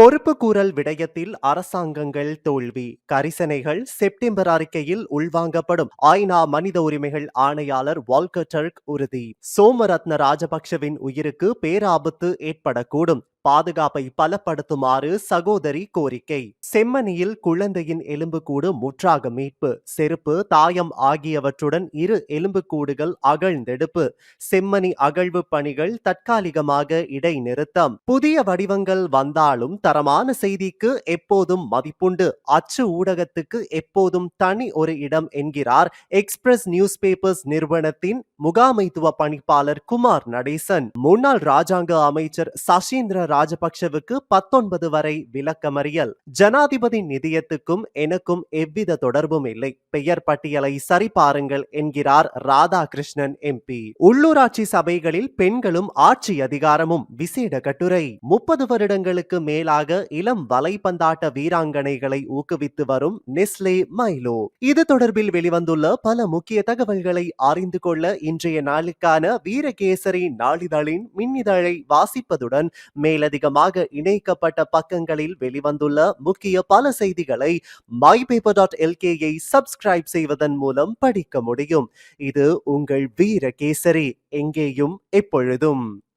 பொறுப்பு கூறல் விடயத்தில் அரசாங்கங்கள் தோல்வி கரிசனைகள் செப்டம்பர் அறிக்கையில் உள்வாங்கப்படும். ஐநா மனித உரிமைகள் ஆணையாளர் வால்கர் டர்க் உறுதி. சோமரத்ன ராஜபக்ஷவின் உயிருக்கு பேராபத்து ஏற்படக்கூடும். பாதுகாப்பை பலப்படுத்துமாறு சகோதரி கோரிக்கை. செம்மணியில் குழந்தையின் எலும்புக்கூடு முற்றாக மீட்பு. செருப்பு தாயம் ஆகியவற்றுடன் இரு எலும்புக்கூடுகள் அகழ்ந்தெடுப்பு. செம்மணி அகழ்வு பணிகள் தற்காலிகமாக இடைநிறுத்தம். புதிய வடிவங்கள் வந்தாலும் தரமான செய்திக்கு எப்போதும் மதிப்புண்டு. அச்சு ஊடகத்துக்கு எப்போதும் தனி ஒரு இடம் என்கிறார் எக்ஸ்பிரஸ் நியூஸ் பேப்பர்ஸ் நிறுவனத்தின் முகாமைத்துவ பணிப்பாளர் குமார் நடேசன். முன்னாள் ராஜாங்க அமைச்சர் சசீந்திர ராஜபக்ஷவுக்கு பத்தொன்பது வரை விளக்கமறியல். ஜனாதிபதி நிதியத்துக்கும் எனக்கும் எவ்வித தொடர்பும் இல்லை. பெயர் பட்டியலை சரிபாருங்கள் என்கிறார் ராதாகிருஷ்ணன் எம்பி. உள்ளூராட்சி சபைகளில் பெண்களும் ஆட்சி அதிகாரமும் விசேட கட்டுரை. முப்பது வருடங்களுக்கு மேலாக இளம் வலைபந்தாட்ட வீராங்கனைகளை ஊக்குவித்து வரும் நெஸ்லே மைலோ. இது தொடர்பில் வெளிவந்துள்ள பல முக்கிய தகவல்களை அறிந்து கொள்ள இன்றைய நாளுக்கான வீரகேசரி நாளிதழின் மின்னிதழை வாசிப்பதுடன் மேலதிகமாக இணைக்கப்பட்ட பக்கங்களில் வெளிவந்துள்ள முக்கிய பல செய்திகளை மை பேப்பர் டாட் எல்கேயை சப்ஸ்கிரைப் செய்வதன் மூலம் படிக்க முடியும். இது உங்கள் வீரகேசரி. எங்கேயும் எப்பொழுதும்.